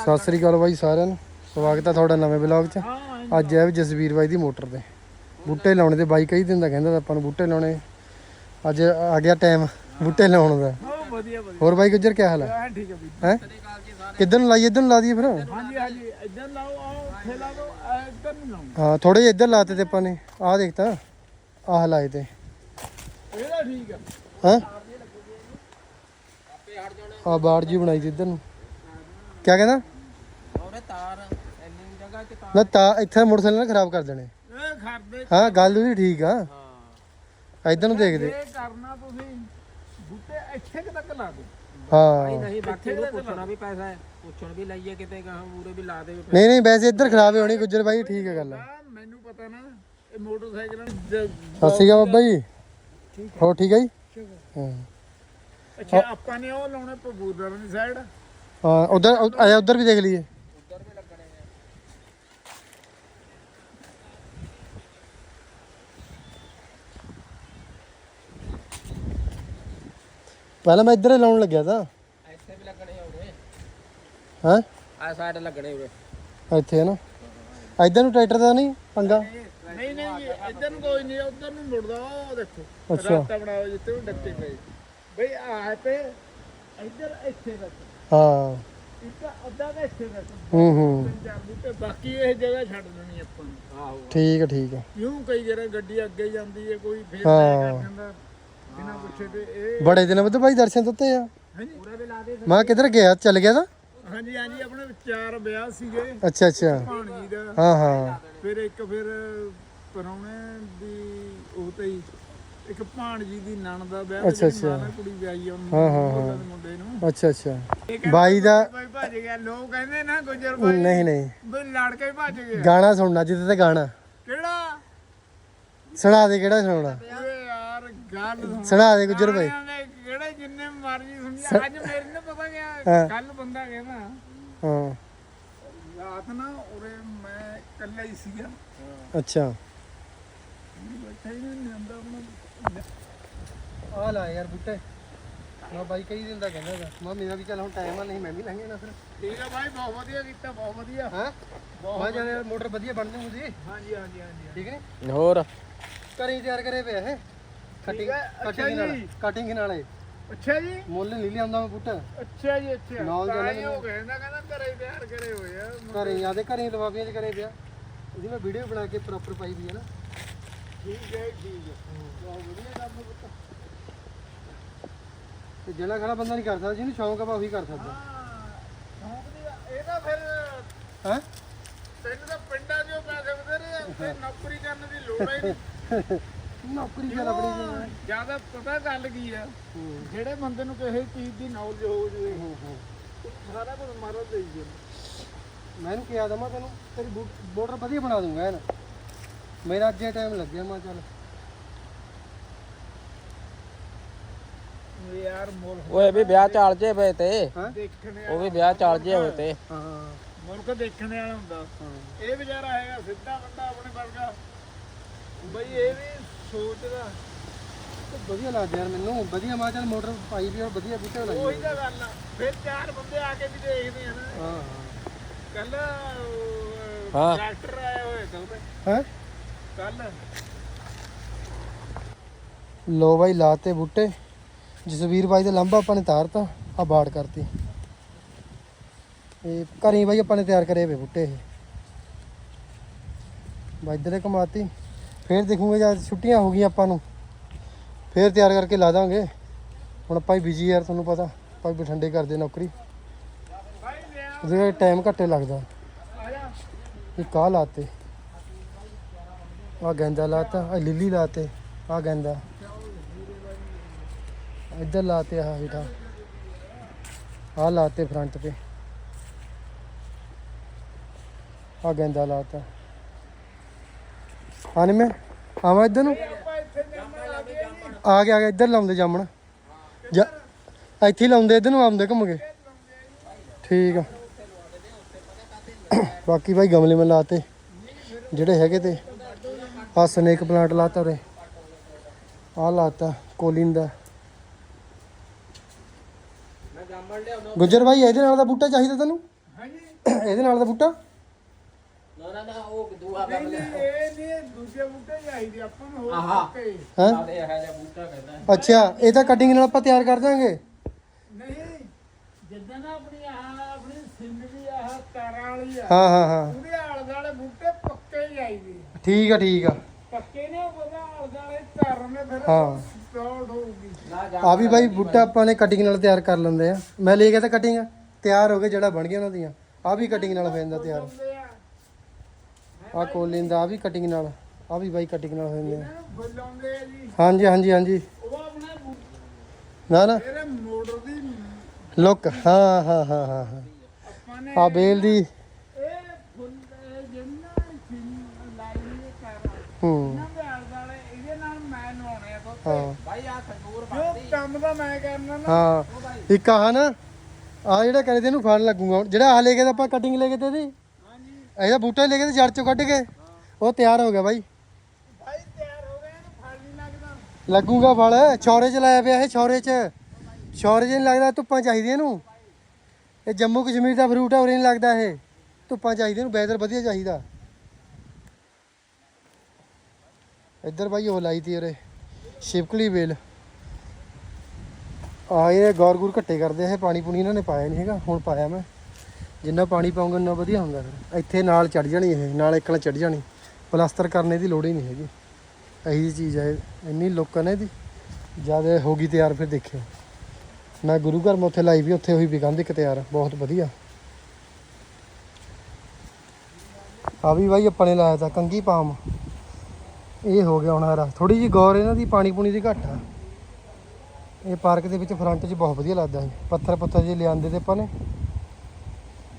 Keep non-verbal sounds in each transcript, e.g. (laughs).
ਸਤਿ ਸ੍ਰੀ ਅਕਾਲ ਬਾਈ ਸਾਰਿਆਂ ਨੂੰ। ਸਵਾਗਤ ਹੈ ਤੁਹਾਡਾ ਨਵੇਂ ਵਲੌਗ 'ਚ। ਹਾਂ ਅੱਜ ਹੈ ਜਸਵੀਰ ਬਾਈ ਦੀ ਮੋਟਰ ਤੇ। ਬੂਟੇ ਲਾਉਣੇ ਤੇ ਬਾਈ ਕਈ ਦਿਨ ਦਾ ਕਹਿੰਦਾ ਆਪਾਂ ਨੂੰ ਬੂਟੇ ਲਾਉਣੇ। ਅੱਜ ਆ ਗਿਆ ਟਾਈਮ ਬੂਟੇ ਲਾਉਣ ਦਾ। ਹਾਂ ਵਧੀਆ ਵਧੀਆ। ਹੋਰ ਬਾਈ ਗੁੱਜਰ ਕੀ ਹਾਲ ਹੈ ਹਾਂ ਠੀਕ ਹੈ ਹੈ? ਕਿੱਧਰ ਨੂੰ ਲਾਈਏ ਇੱਧਰ ਨੂੰ ਲਾ ਦਈਏ ਫਿਰ? ਹਾਂਜੀ ਹਾਂਜੀ ਇਦਾਂ ਲਾਓ ਆਓ ਲਾ ਦੋ ਨਹੀਂ ਲਾਉਂਗਾ ਹਾਂ ਥੋੜੇ ਜਿਹੇ ਇੱਧਰ ਲਾਤੇ ਤੇ ਆਪਾਂ ਨੇ। ਆਹ ਦੇਖ ਤਾਂ ਆਹ ਲਾਏ ਤੇ। ਇਹਦਾ ਠੀਕ ਆ। ਹਾਂ? ਆ ਬਾੜ ਜੀ ਬਣਾਈ ਸੀ ਇੱਧਰ ਨੂੰ। ਕੀ ਕਹਿੰਦਾ ਉਹਨੇ ਤਾਰ ਇੰਨੀ ਜਗ੍ਹਾ ਤੇ ਤਾਰ ਨਾ ਤਾਂ ਇੱਥੇ ਮੋਟਰਸਾਈਕਲ ਨਾ ਖਰਾਬ ਕਰ ਦੇਣੇ। ਇਹ ਖਰਦੇ ਹਾਂ ਗੱਲ ਵੀ ਠੀਕ ਆ। ਇੱਧਰ ਨੂੰ ਦੇਖਦੇ। ਇਹ ਕਰਨਾ ਤੁਸੀਂ ਬੂਟੇ ਇੱਥੇ ਕਿ ਤੱਕ ਲਾ ਦੋ ਹਾਂ। ਨਹੀਂ ਬਾਕੀ ਨੂੰ ਪੁੱਛਣਾ ਵੀ ਪੈਸਾ ਹੈ ਪੁੱਛਣ ਵੀ ਲਈਏ ਕਿਤੇ ਗਾਹਾਂ ਮੂਰੇ ਵੀ ਲਾ ਦੇਵੇ ਨਹੀਂ ਨਹੀਂ ਵੈਸੇ ਇੱਧਰ ਖਰਾਬ ਹੋਣੀ ਗੁੱਜਰ ਬਾਈ ਠੀਕ ਹੈ ਗੱਲ ਆ। ਮੈਨੂੰ ਪਤਾ ਨਾ ਇਹ ਮੋਟਰਸਾਈਕਲਾਂ ਨੂੰ ਜ- ਸਤਿ ਸ਼੍ਰੀ ਅਕਾਲ ਬਾਬਾ ਜੀ। ਹੋ ਠੀਕ ਹੈ ਜੀ? ਹਾਂ। ਅੱਛਾ ਆਪਾਂ ਨੇ ਉਹ ਲਾਉਣੇ ਪਬੂਦਰ ਦੀ ਸਾਈਡ ਹਾਂ ਉਧਰ ਆਇਆ ਉਧਰ ਵੀ ਦੇਖ ਲਈਏ। ਪਹਿਲਾਂ ਮੈਂ ਇੱਧਰ ਹੀ ਲਾਉਣ ਲੱਗਿਆ ਤਾਂ। ਇੱਥੇ ਵੀ ਲੱਗਣੇ ਆ ਉਰੇ। ਹਾਂ? ਆ ਸਾਈਡ ਲੱਗਣੇ ਉਰੇ। ਇੱਥੇ ਨਾ। ਇੱਧਰ ਨੂੰ ਟਰੈਕਟਰ ਦਾ ਨਹੀਂ ਪੰਗਾ? ਨਹੀਂ ਨਹੀਂ ਇੱਧਰ ਨੂੰ ਕੋਈ ਨਹੀਂ ਉੱਧਰ ਨੂੰ ਮੁੜਦਾ ਉਹ ਦੇਖੋ। ਅੱਛਾ। ਰਸਤਾ ਬਣਾਓ ਜਿੱਥੇ ਉਹ ਡੱਕੇ ਪਏ। ਬਈ ਆਹ ਤੇ ਇੱਧਰ ਇੱਥੇ ਰੱਖ ਹਾਂ। ਇੱਕ ਅੱਧਾ ਦਾ ਇੱਥੇ ਰੱਖ ਹੂੰ ਹੂੰ। ਤਿੰਨ ਚਾਰ ਬੂਟੇ ਬਾਕੀ ਇਹ ਜਗ੍ਹਾ ਛੱਡ ਦੇਣੀ ਆਪਾਂ ਨੂੰ। ਆਹੋ। ਠੀਕ ਹੈ ਠੀਕ ਹੈ ਕਿਉਂ ਕਈ ਜਰਾ ਗੱਡੀ ਅੱਗੇ ਜਾਂਦੀ ਹੈ ਕੋਈ ਫੇਰ ਹਾਂ। ਲੈ ਕਰ ਜਾਂਦਾ। ਬਿਨਾਂ ਪੁੱਛੇ ਤੇ ਇਹ ਬੜੇ ਦਿਨ ਬਾਅਦ ਭਾਈ ਦਰਸ਼ਨ ਦਿੱਤੇ ਆ। ਹਾਂਜੀ ਮੈਂ ਕਿੱਧਰ ਗਿਆ? ਚੱਲ ਗਿਆ ਤਾਂ? ਹਾਂਜੀ ਹਾਂਜੀ ਆਪਣੇ ਚਾਰ ਵਿਆਹ ਸੀਗੇ। ਅੱਛਾ ਅੱਛਾ। ਭਾਣਜੀ ਦਾ। ਹਾਂ ਹਾਂ। ਫਿਰ ਇੱਕ ਫਿਰ ਪਰੌਣੇ ਦੀ ਉਹ ਤੇ ਹੀ ਇੱਕ ਭਾਣਜੀ ਦੀ ਨਣ ਦਾ ਵਿਆਹ ਅੱਛਾ, ਅੱਛਾ। ਕੁੜੀ ਵਿਆਹੀ ਆ ਹਾਂ, ਹਾਂ, ਮੁੰਡੇ ਨੂੰ। ਅੱਛਾ ਅੱਛਾ। ਬਾਈ ਦਾ ਕੋਈ ਭੱਜ ਗਿਆ। ਲੋਕ ਕਹਿੰਦੇ ਨਾ ਗੁਜਰ ਬਾਈ ਨਹੀਂ ਨਹੀਂ। ਬਈ ਲੜ ਕੇ ਭੱਜ ਗਿਆ। ਗਾਣਾ ਸੁਣਨਾ ਜਿੱਤੇ ਤੇ ਗਾਣਾ। ਕਿਹੜਾ? ਸੁਣਾ ਦੇ ਕਿਹੜਾ ਸੁਣਾਉਣਾ? ਗੱਲ ਸੁਣ। ਦੇ ਗੁੱਜਰ ਭਾਈ। ਕਿਹੜੇ ਜਿੰਨੇ ਮਰਜ਼ੀ ਸੁਣੀ ਅੱਜ ਮੇਰੇ ਨੂੰ ਪਤਾ ਹਾਂ। ਗਿਆ ਕੱਲ ਬੰਦਾ ਕਹਿੰਦਾ ਹਾਂ। ਰਾਤ ਨਾ ਉਰੇ ਮੈਂ ਇਕੱਲਾ ਹੀ ਸੀਗਾ। ਅੱਛਾ। ਬੈਠਾ ਹੀ ਨਹੀਂ ਆਪਣਾ ਆ ਲਾ ਯਾਰ ਬੁੱਟੇ। ਮੈਂ ਬਾਈ ਕਈ ਦਿਨ ਦਾ ਕਹਿੰਦਾ ਤਾ ਮੈਂ ਮੇਰਾ ਵੀ ਚੱਲ ਹੁਣ ਟਾਈਮ ਆ ਨਹੀਂ ਮੈਂ ਵੀ ਲੰਘੇ ਨਾ ਫਿਰ। ਠੀਕ ਆ ਭਾਈ ਬਹੁਤ ਵਧੀਆ ਕੀਤਾ ਬਹੁਤ ਵਧੀਆ। ਹਾਂ? ਮੈਂ ਚੱਲ ਯਾਰ ਮੋਟਰ ਵਧੀਆ ਬਣ ਜੂਗੀ। ਹਾਂਜੀ ਹਾਂਜੀ ਹਾਂਜੀ ਠੀਕ ਨਹੀਂ ਹੋਰ? ਘਰੇ ਤਿਆਰ ਕਰੇ ਪਿਆ ਇਹ। ਕਟਿੰਗ ਠੀਕ ਹੈ, ਅੱਛਾ ਕਟਿੰਗ ਨਾਲ ਜੀ। ਕਟਿੰਗ ਨਾਲ ਇਹ ਅੱਛਾ ਜੀ। ਮੁੱਲ ਨਹੀਂ ਲਿਆਉਂਦਾ ਮੈਂ ਬੁੱਟਾ ਅੱਛਾ ਜੀ ਅੱਛਾ। ਨਾਲ ਤਾਂ ਜਾਣਾ ਹੀ ਉਹ ਕਹਿੰਦਾ ਕਹਿੰਦਾ ਘਰੇ ਹੀ ਤਿਆਰ ਕਰੇ ਹੋਏ ਆ। ਘਰੇ ਆਦੇ ਘਰੇ ਲਵਾਬੀਆਂ ਚ ਕਰੇ ਮੈਂ ਵੀਡੀਓ ਬਣਾ ਕੇ ਪ੍ਰੋਪਰ ਪਾਈ ਦੀ ਹੈ ਨਾ। ਠੀਕ ਹੈ ਠੀਕ ਹੈ। ਬਹੁਤ ਵਧੀਆ ਕੰਮ ਹੈ ਪੁੱਤ। ਤੇ ਜਿਹੜਾ ਖੜਾ ਬੰਦਾ ਨਹੀਂ ਕਰ ਸਕਦਾ ਜਿਹਨੂੰ ਸ਼ੌਂਕ ਆ ਬਾ ਉਹੀ ਕਰ ਸਕਦਾ। ਹਾਂ ਸ਼ੌਂਕ ਦੀ ਇਹ ਤਾਂ ਫਿਰ ਹੈ? ਤੈਨੂੰ ਤਾਂ ਪਿੰਡਾਂ 'ਚੋਂ ਪੈਸੇ ਬਥੇਰੇ ਆ ਉੱਥੇ ਨੌਕਰੀ ਕਰਨ ਦੀ ਲੋੜ ਹੀ ਨਹੀਂ (laughs) ਨੌਕਰੀ ਕਰ ਆਪਣੀ ਜੀ ਜ਼ਿਆਦਾ ਪਤਾ ਗੱਲ ਕੀ ਆ? ਜਿਹੜੇ ਬੰਦੇ ਨੂੰ ਕਿਸੇ ਚੀਜ਼ ਦੀ ਨੌਲੇਜ ਹੋ ਜਵੇ ਸਾਰਾ ਕੁਝ ਮਾਰੋ ਦੇਈ ਜੇ ਮੈਂ ਇਹਨੂੰ ਕਿਹਾ ਦਮਾ ਤੈਨੂੰ ਤੇਰੀ ਬੋਰਡਰ ਵਧੀਆ ਬਣਾ ਦੂੰਗਾ ਇਹਨ। ਮੇਰਾ ਅੱਜੇ ਟਾਈਮ ਲੱਗਿਆ ਮੈਂ ਚੱਲ। ਯਾਰ ਮੁਲਕ ਓਏ ਵੀ ਵਿਆਹ ਚਾਲ ਜੇ ਪਏ ਤੇ। ਹਾਂ? ਦੇਖਣੇ ਉਹ ਵੀ ਵਿਆਹ ਚਾਲ ਜੇ ਹੋਏ ਤੇ। ਹਾਂ। ਮੁਲਕ ਦੇਖਣ ਵਾਲਾ ਹੁੰਦਾ। ਹਾਂ। ਇਹ ਵਿਚਾਰਾ ਹੈਗਾ ਸਿੱਧਾ ਬੰਦਾ ਆਪਣੇ ਵਰਗਾ। ਬਈ ਇਹ ਵੀ ਸੋਚਦਾ ਤੇ ਵਧੀਆ ਲੱਗਦਾ ਯਾਰ ਮੈਨੂੰ। ਵਧੀਆ ਮੈਂ ਚੱਲ ਮੋਟਰ ਪਾਈ ਵੀ ਔਰ ਵਧੀਆ ਬੂਟੇ ਲਾਈ ਉਹੀ ਤਾਂ ਗੱਲ ਆ। ਫਿਰ ਚਾਰ ਬੰਦੇ ਆ ਕੇ ਵੀ ਦੇਖਦੇ ਆ ਨਾ। ਹਾਂ। ਕੱਲ ਹਾਂ। ਡਾਕਟਰ ਆਏ ਹੋਏ ਕੱਲ ਹੈ? ਕੱਲ ਲੋ ਬਾਈ ਲਾਤੇ ਬੂਟੇ। ਜਸਵੀਰ ਬਾਈ ਦੇ ਲੰਬਾ ਆਪਾਂ ਨੇ ਤਾਰਤਾ ਆ ਬਾੜ ਕਰਤੀ। ਇਹ ਘਰੀ ਬਾਈ ਆਪਾਂ ਨੇ ਤਿਆਰ ਕਰੇ ਵੇ ਬੂਟੇ ਇਹ। ਬਾਈ ਇੱਧਰ ਕਮਾਤੀ ਫੇਰ ਦੇਖੂਗੇ ਜਦ ਛੁੱਟੀਆਂ ਹੋ ਗਈਆਂ ਆਪਾਂ ਨੂੰ। ਫੇਰ ਤਿਆਰ ਕਰਕੇ ਲਾ ਦਾਂਗੇ। ਹੁਣ ਆਪਾਂ ਹੀ ਬਿਜ਼ੀ ਯਾਰ, ਤੁਹਾਨੂੰ ਪਤਾ। ਆਪਾਂ ਵੀ ਬਠੰਡੇ ਕਰਦੇ ਨੌਕਰੀ। ਭਾਈ ਉਹਦੇ ਟਾਈਮ ਘੱਟੇ ਲੱਗਦਾ। ਆ ਇਹ ਕਾਹ ਲਾਤੇ? ਆ ਗੈਂਦਾ ਲਾਤਾ ਆ ਲਿੱਲੀ ਲਾਤੇ ਆ ਗੈਂਦਾ। ਇੱਧਰ ਲਾਤੇ ਆ ਹੇਠਾਂ। ਆ ਲਾਤੇ ਫਰੰਟ ਤੇ। ਆ ਗੈਂਦਾ ਲਾਤਾ। ਆਨੇ ਮੈਂ ਆਵਾਂ ਇੱਧਰ ਨੂੰ। ਆ ਗਿਆ ਆ ਗਿਆ ਇੱਧਰ ਲਾਉਂਦੇ ਜਾਮਣ। ਜਾ ਇੱਥੇ ਹੀ ਲਾਉਂਦੇ ਇੱਧਰ ਨੂੰ ਆਉਂਦੇ ਘੁੰਮ ਕੇ। ਠੀਕ ਆ। ਬਾਕੀ ਭਾਈ ਗਮਲੇ ਮੈਂ ਲਾਤੇ ਜਿਹੜੇ ਹੈਗੇ ਤੇ। ਆ ਸਨੇਕ ਪਲਾਂਟ ਲਾਤਾ ਉਰੇ। ਆ ਲਾਤਾ ਕੋਲਿਨ ਦਾ। ਗੁੱਜਰ ਭਾਈ ਇਹਦੇ ਨਾਲ ਦਾ ਬੂਟਾ ਚਾਹੀਦਾ ਤੈਨੂੰ? ਹਾਂਜੀ। ਇਹਦੇ ਨਾਲ ਦਾ ਬੂਟਾ? ਨਾ ਨਾ ਨਾ ਉਹ ਦੂਆ ਨਹੀਂ ਕਰ ਨਹੀਂ ਲਿਆ ਇਹ ਨਹੀਂ ਦੂਜੇ ਬੂਟੇ ਚਾਹੀਦੇ ਆਪਾਂ ਨੂੰ ਹੋਰ ਆਹਾ। ਪੱਕੇ ਹੈ। ਨਾਲੇ ਇਹ ਜਿਹਾ ਬੂਟਾ ਕਹਿੰਦਾ। ਅੱਛਾ ਇਹ ਤਾਂ ਕਟਿੰਗ ਨਾਲ ਆਪਾਂ ਤਿਆਰ ਕਰ ਦਾਂਗੇ। ਨਹੀਂ ਜਿੱਦਾਂ ਨਾ ਆਪਣੀ ਆਹ ਆਪਣੀ ਸਿੰਦਰੀ ਆਹ ਤਾਰਾਂ ਵਾਲੀ ਆ ਹਾਂ ਹਾਂ ਹਾਂ। ਉਹਦੇ ਆਲੇ ਦੁਆਲੇ ਬੂਟੇ ਪੱਕੇ ਹੀ ਚਾਹੀਦੇ ਆ। ਠੀਕ ਆ ਠੀਕ ਆ। ਪੱਕੇ ਨੇ ਉਹਦੇ ਆਲੇ ਦੁਆਲੇ ਤਾਰਾਂ ਨੇ ਫਿਰ ਹਾਂ। ਸਟਾਰਟ ਹੋਊਗੀ। ਨਾ ਜਾ ਆ ਵੀ ਬਾਈ ਬੂਟਾ ਆਪਾਂ ਨੇ ਕਟਿੰਗ ਨਾਲ ਤਿਆਰ ਕਰ ਲੈਂਦੇ ਆ। ਮੈਂ ਲੈ ਗਿਆ ਤਾਂ ਕਟਿੰਗ ਤਿਆਰ ਹੋ ਗਏ ਜਿਹੜਾ ਬਣ ਗਿਆ ਉਹਨਾਂ ਦੀਆਂ। ਆ ਵੀ ਕਟਿੰਗ ਨਾਲ ਹੋ ਜਾਂਦਾ ਤਿਆਰ। ਹੁੰਦੇ ਆ ਕੋਲਿਨ ਦਾ ਆ ਵੀ ਕਟਿੰਗ ਨਾਲ ਆ ਵੀ ਬਾਈ ਕਟਿੰਗ ਨਾਲ ਹੋ ਜਾਂਦੇ ਆ ਇਹਨਾਂ ਨੂੰ ਬੁਲਾਉਂਦੇ ਆ ਜੀ। ਹਾਂਜੀ ਹਾਂਜੀ ਹਾਂਜੀ। ਉਹ ਆਪਣੇ ਨਾ ਨਾ। ਮੋਟਰ ਦੀ ਲੁੱਕ ਹਾਂ ਹਾਂ ਹਾਂ ਹਾਂ ਹਾਂ। ਆਪਾਂ ਨੇ ਆ ਬੇਲ ਦੀ। ਇਹ ਫੁੱਲ ਇਹ ਜਿੰਨਾ ਸਿੰਨ ਲਾਈ ਇਹ ਤਾਰਾਂ ਹੂੰ। ਇਹਦੇ ਨਾਲ ਮੈਂ ਆ ਹਾਂ। ਭਾਈ ਆ ਖੰਗੂਰ ਜੋ ਕੰਮ ਦਾ ਮੈਂ ਕਰਨਾ ਨਾ। ਹਾਂ। ਇੱਕ ਆਹ ਨਾ ਆ ਜਿਹੜਾ ਕਰੇ ਤੇ ਇਹਨੂੰ ਫੜ ਲੱਗੂਗਾ। ਜਿਹੜਾ ਆ ਲੈ ਕੇ ਤਾਂ ਆਪਾਂ ਕਟਿੰਗ ਲੈ ਕੇ ਤੇ ਇਹਦੀ ਇਹਦਾ ਬੂਟਾ ਲੈ ਕੇ ਤੇ ਜੜ ਚੋਂ ਕੱਢ ਕੇ। ਉਹ ਤਿਆਰ ਹੋ ਗਿਆ ਬਾਈ। ਭਾਈ ਤਿਆਰ ਹੋ ਗਏ ਇਹਨੂੰ ਫਲ ਨਹੀਂ ਲੱਗਦਾ ਲੱਗੂਗਾ ਫਲ। ਛੋਰੇ ਚ ਲਾਇਆ ਪਿਆ ਇਹ ਛੌਰੇ ਚ। ਛੌਰੇ ਚ ਨਹੀਂ ਲੱਗਦਾ, ਧੁੱਪਾਂ ਚਾਹੀਦੀਆਂ ਇਹਨੂੰ। ਇਹ ਜੰਮੂ ਕਸ਼ਮੀਰ ਦਾ ਫਰੂਟ ਆ, ਉਰੇ ਨਹੀਂ ਲੱਗਦਾ ਇਹ। ਧੁੱਪਾਂ ਚਾਹੀਦੀਆਂ ਇਹਨੂੰ ਵੈਦਰ ਵਧੀਆ ਚਾਹੀਦਾ। ਇੱਧਰ ਬਾਈ ਉਹ ਲਾਈ ਤੀ ਉਰੇ, ਸ਼ਿਵਕਲੀ ਵੇਲ। ਆ ਇਹ ਗੌਰ ਗੁਰ ਘੱਟੇ ਕਰਦੇ ਆ, ਇਹ ਪਾਣੀ ਪੂਣੀ ਇਹਨਾਂ ਨੇ ਪਾਇਆ ਨਹੀਂ ਹੈਗਾ, ਹੁਣ ਪਾਇਆ ਮੈਂ। ਜਿੰਨਾ ਪਾਣੀ ਪਾਉਂਗੇ ਉਨਾ ਵਧੀਆ ਹੁੰਦਾ ਫਿਰ। ਇੱਥੇ ਨਾਲ ਚੜ ਜਾਣੀ ਇਹ, ਨਾਲ ਇੱਕ ਨਾਲ ਚੜ ਜਾਣੀ। ਪਲਾਸਟਰ ਕਰਨੇ ਦੀ ਲੋੜ ਹੀ ਨਹੀਂ ਹੈਗੀ। ਇਹੀ ਜਿਹੀ ਚੀਜ਼ ਹੈ, ਇੰਨੀ ਲੋਕਾਂ ਨੇ ਇਹਦੀ। ਜਦ ਇਹ ਹੋ ਗਈ ਤਿਆਰ ਫਿਰ ਦੇਖਿਓ। ਮੈਂ ਗੁਰੂ ਘਰ ਮੈਂ ਉੱਥੇ ਲਾਈ ਵੀ, ਉੱਥੇ ਹੋਈ ਵੀ ਕੰਧ ਇੱਕ ਤਿਆਰ ਬਹੁਤ ਵਧੀਆ। ਆ ਵੀ ਬਾਈ ਆਪਾਂ ਨੇ ਲਾਇਆ ਤਾਂ ਕੰਗੀ ਪਾਮ। ਇਹ ਹੋ ਗਿਆ ਹੁਣ ਹਰਾ ਥੋੜੀ ਜੀ ਗੌਰ ਇਹਨਾਂ ਦੀ ਪਾਣੀ ਪੂਣੀ ਦੀ ਘੱਟ ਆ। ਇਹ ਪਾਰਕ ਦੇ ਵਿੱਚ ਫਰੰਟ 'ਚ ਬਹੁਤ ਵਧੀਆ ਲੱਗਦਾ ਹੈ। ਪੱਥਰ ਪੱਥਰ ਜੇ ਲਿਆਂਦੇ ਤੇ ਆਪਾਂ ਨੇ।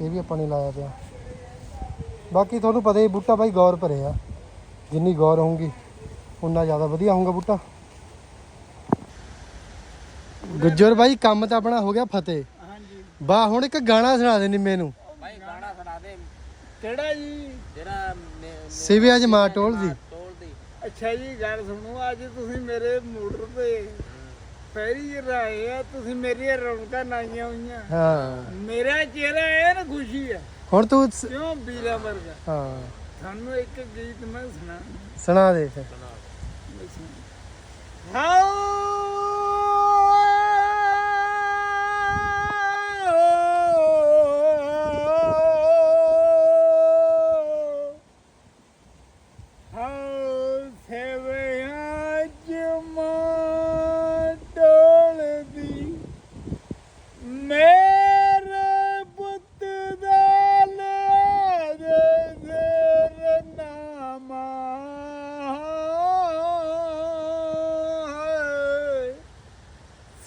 ਇਹ ਵੀ ਆਪਾਂ ਨੇ ਲਾਇਆ ਪਿਆ। ਬਾਕੀ ਤੁਹਾਨੂੰ ਪਤਾ ਹੀ ਬੂਟਾ ਬਾਈ ਗੌਰ ਭਰੇ ਆ। ਜਿੰਨੀ ਗੌਰ ਹੋਊਗੀ ਉਨਾ ਜ਼ਿਆਦਾ ਵਧੀਆ ਹੋਊਗਾ ਬੂਟਾ। ਗੁੱਜਰ ਬਾਈ ਕੰਮ ਤਾਂ ਆਪਣਾ ਹੋ ਗਿਆ ਫਤਿਹ। ਹਾਂਜੀ। ਬਾ ਹੁਣ ਇੱਕ ਗਾਣਾ ਸੁਣਾ ਦੇ ਨਿੰਮੇ ਨੂੰ। ਭਾਈ ਗਾਣਾ ਸੁਣਾ ਦੇ। ਕਿਹੜਾ ਜੀ? ਜਿਹੜਾ ਸਿਵੇ ਅੱਜ ਮਾਂ ਟੋਲਦੀ ਤੋਲਦੀ ਅੱਛਾ ਜੀ ਗੱਲ ਸੁਣੋ ਅੱਜ ਤੁਸੀਂ ਮੇਰੇ ਮੋਟਰ ਤੇ ਪਹਿਰੀ ਰਾਏ ਆ ਤੁਸੀਂ ਮੇਰੀਆਂ ਰੌਣਕਾਂ ਲਾਈਆਂ ਹੋਈਆਂ। ਹਾਂ। ਮੇਰਾ ਚਿਹਰਾ ਇਹ ਨਾ ਖੁਸ਼ੀ ਹੈ ਹੁਣ ਤੂੰ ਸ- ਕਿਉਂ ਵੀਰਾ ਵਰਗਾ ਹਾਂ। ਤੁਹਾਨੂੰ ਇੱਕ ਗੀਤ ਮੈਂ ਸੁਣਾ। ਸੁਣਾ ਦੇ ਫਿਰ। ਹਾਉ ਹਾਉ ਸੇਵਿਆਂ ਜਮਾ ਡੋਲਦੀ ਮੇਰੇ ਪੁੱਤ ਦਾ ਲਿਆ ਦੇ ਜ਼ੇਰ ਨਾਮਾ